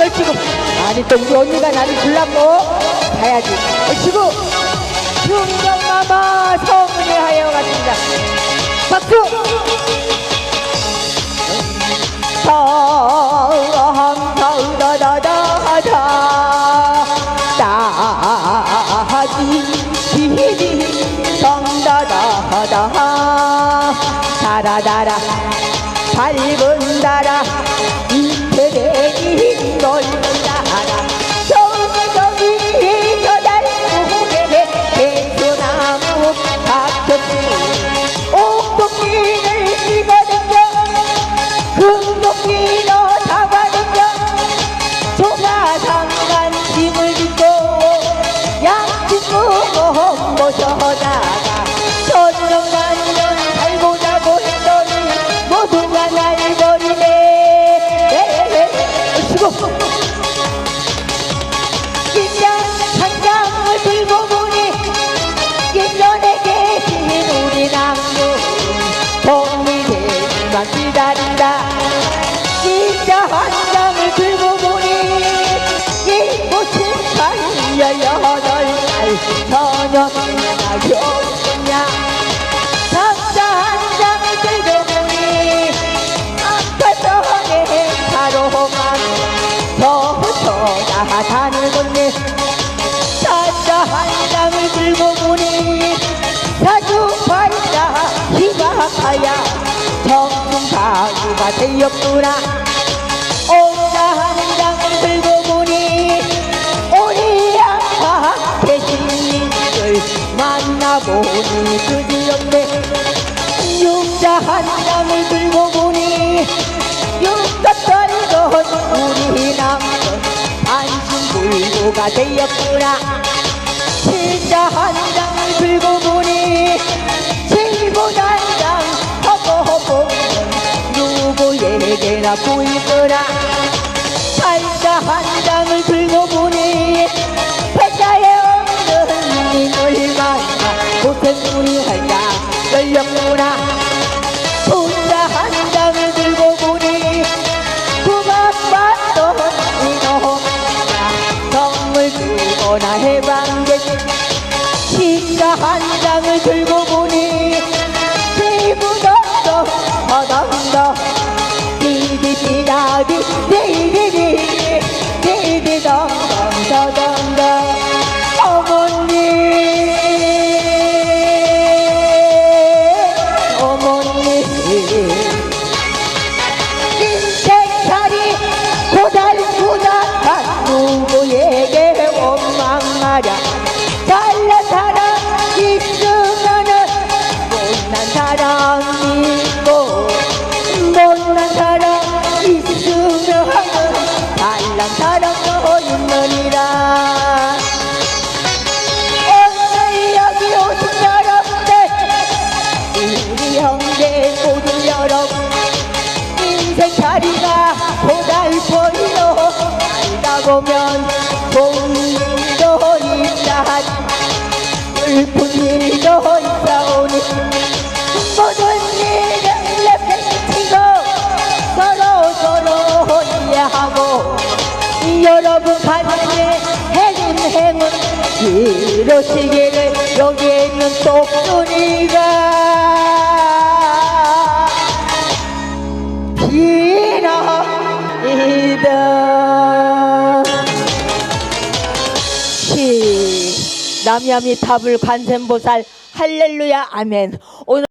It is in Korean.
얼씨구 아니 또 우리 언니가 나를 불렀고. 가야지. 얼씨구 충정마마 성은이 하여 갔습니다 박수 달아달아 밝은 달아 나다는 건네 사자 한 장을 들고 보니 사주팔자 희박하야. 정가구가 되었구나. 오자 한 장을 들고 보니 우리 아빠 계신님을 만나보니 드디었네. 육자 한 장을 들고 보니 육자짜리던 우리 남편 안심불구 가 되었구나 칠자 한 장을 들고 보니 칠보다 한장 하고 보면 누구에게나 보일 거라 팔자 한 장을 들고 보니 보면 좋은 일도 있다 슬픈 일도 있다오니 모든 일을 내팽치고 서로 서로 이해하고 여러분 가정의 행운 행운 이루시기를 여기에 있는 똑순이가 시 남야미 탑을 관세음보살. 할렐루야 아멘. 오늘